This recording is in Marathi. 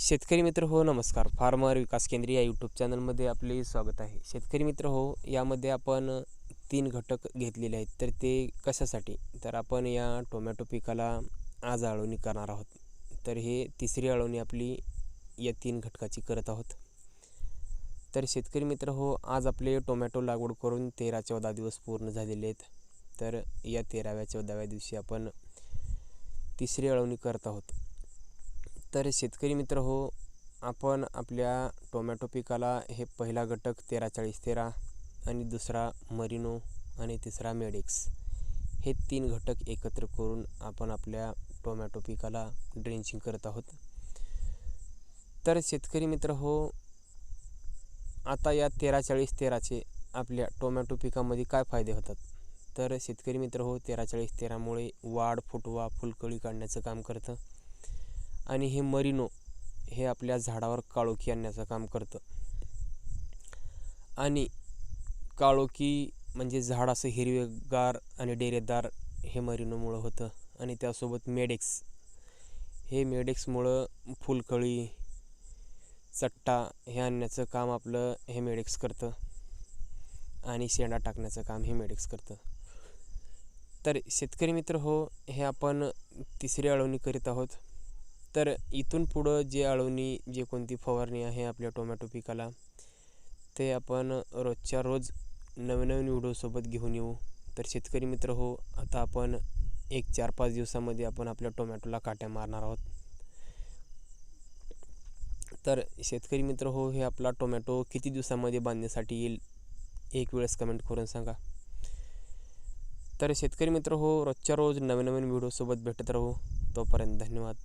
शेतकरी मित्र हो नमस्कार. फार्मर विकास केंद्र या यूट्यूब चॅनलमध्ये आपले स्वागत आहे. शेतकरी मित्र हो यामध्ये आपण तीन घटक घेतलेले आहेत. तर ते कशासाठी? तर आपण या टोमॅटो पिकाला आज आळवणी करणार आहोत. तर हे तिसरी अळवणी आपली या तीन घटकाची करत आहोत. तर शेतकरी मित्र हो आज आपले टोमॅटो लागवड करून तेरा चौदा दिवस पूर्ण झालेले आहेत. तर या तेराव्या चौदाव्या दिवशी आपण तिसरी अळवणी करत आहोत. तर शेतकरी मित्र हो आपण आपल्या टोमॅटो पिकाला हे पहिला घटक तेरा चाळीस तेरा आणि दुसरा मरिनो आणि तिसरा मेडिक्स हे तीन घटक एकत्र करून आपण आपल्या टोमॅटो पिकाला ड्रेंचिंग करत आहोत. तर शेतकरी मित्र हो आता या तेरा चाळीस तेराचे आपल्या टोमॅटो पिकामध्ये काय फायदे होतात? तर शेतकरी मित्र हो तेरा चाळीस तेरामुळे वाढ फुटवा फुलकळी काढण्याचं काम करतं. आणि हे मरिनो हे आपल्या झाडावर काळोखी आणण्याचं काम करतं. आणि काळोखी म्हणजे झाड असं हिरवेगार आणि डेरेदार हे मरिनोमुळं होतं. आणि त्यासोबत मेडेक्स. हे मेडेक्समुळं फुलकळी चट्टा हे आणण्याचं काम आपलं हे मेडेक्स करतं. आणि शेंडा टाकण्याचं काम हे मेडेक्स करतं. तर शेतकरी मित्र हो हे आपण तिसरी अळवणी करीत आहोत. तर इथून पुढं जे अळवणी जे कोणती फवारणी आहे आपल्या टोमॅटो पिकाला ते आपण रोजच्या रोज नवीन नवीन व्हिडिओसोबत घेऊन येऊ. तर शेतकरी मित्र हो आता आपण एक चार पाच दिवसामध्ये आपण आपल्या टोमॅटोला काट्या मारणार आहोत. तर शेतकरी मित्र हो हे आपला टोमॅटो किती दिवसामध्ये बांधण्यासाठी येईल एक वेळेस कमेंट करून सांगा. तर शेतकरी मित्र हो रोजच्या रोज नवीन नवीन व्हिडिओसोबत भेटत राहू. तोपर्यंत धन्यवाद.